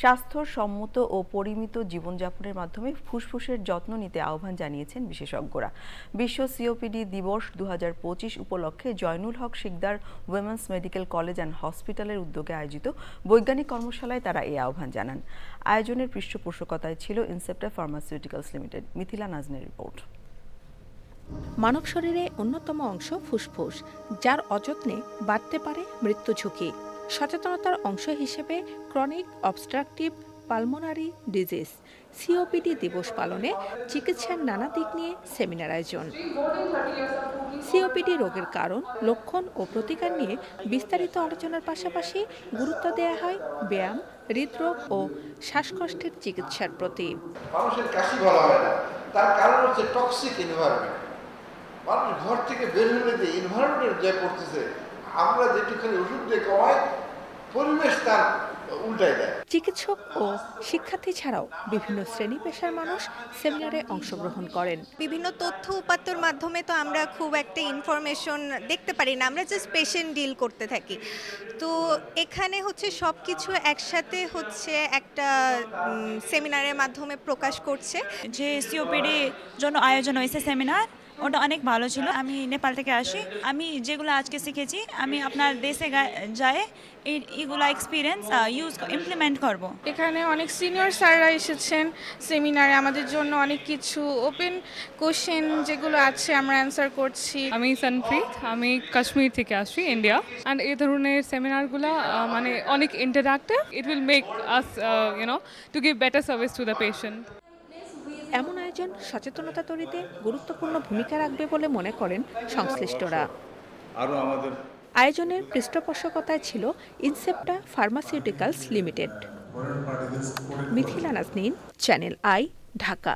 স্বাস্থ্যসম্মত ও পরিমিত জীবনযাপনের মাধ্যমে ফুসফুসের যত্ন নিতে আহ্বান জানিয়েছেন বিশেষজ্ঞরা। বিশ্ব সিওপিডি দিবস দু হাজার পঁচিশ উপলক্ষে Zainul Haque Sikder women's medical college and হসপিটালের উদ্যোগে আয়োজিত বৈজ্ঞানিক কর্মশালায় তারা এই আহ্বান জানান। আয়োজনের পৃষ্ঠপোষকতায় ছিল ইনসেপ্টা ফার্মাসিউটিক্যালস লিমিটেড, মিথিলা নাজনের রিপোর্ট। মানব শরীরে অন্যতম অংশ ফুসফুস, যার অযত্নে বাড়তে পারে মৃত্যু ঝুঁকি। সচেতনতার অংশ হিসেবে chronic obstructive pulmonary disease, COPD দিবস পালনে চিকিৎসার নানা দিক নিয়ে সেমিনার আয়োজন। সিওপিডি রোগের কারণ, লক্ষণ ও প্রতিকার নিয়ে বিস্তারিত আলোচনার পাশাপাশি গুরুত্ব দেওয়া হয় ব্যায়াম, হৃদরোগ ও শ্বাসকষ্টের চিকিৎসার প্রতি। মানুষের কাশি হয় তার কারণ হচ্ছে টক্সিক এনভায়রনমেন্ট মানুষ ঘর থেকে বের হলে যে এনভায়রনমেন্ট যা করতেছে আমরা যেটুখানি ওষুধ দিয়ে কমাই পরিবেশ তার উল্টাই দেয়। চিকিৎসক ও শিক্ষার্থী ছাড়াও বিভিন্ন শ্রেণি পেশার মানুষ সেমিনারে অংশগ্রহণ করেন। বিভিন্ন তথ্য উপাত্তর মাধ্যমে তো আমরা খুব একটা ইনফরমেশন দেখতে পারি না আমরা জাস্ট পেশেন্ট ডিল করতে থাকি। তো এখানে হচ্ছে সব কিছু একসাথে হচ্ছে একটা সেমিনারের মাধ্যমে প্রকাশ করছে। যে সিওপিডি জন্য আয়োজন হয়েছে সেমিনার ওটা অনেক ভালো ছিল। আমি নেপাল থেকে আসি। আমি যেগুলো আজকে শিখেছি আমি আপনার দেশে যায় এই এগুলো এক্সপিরিয়েন্স ইউজ ইমপ্লিমেন্ট করব। এখানে অনেক সিনিয়র স্যাররা এসেছেন সেমিনারে আমাদের জন্য অনেক কিছু ওপেন কোশ্চেন যেগুলো আছে আমরা অ্যান্সার করছি। আমি সনপ্রীত আমি কাশ্মীর থেকে আসি ইন্ডিয়া অ্যান্ড এই ধরনের সেমিনারগুলো মানে অনেক interactive it will make us you know to give better service to the patient আয়োজন সচেতনতা তৈরিতে গুরুত্বপূর্ণ ভূমিকা রাখবে বলে মনে করেন সংশ্লিষ্টরা। আরও আমাদের আয়োজনের পৃষ্ঠপোষকতায় ছিল Incepta pharmaceuticals limited. Mithila Naznin channel I Dhaka.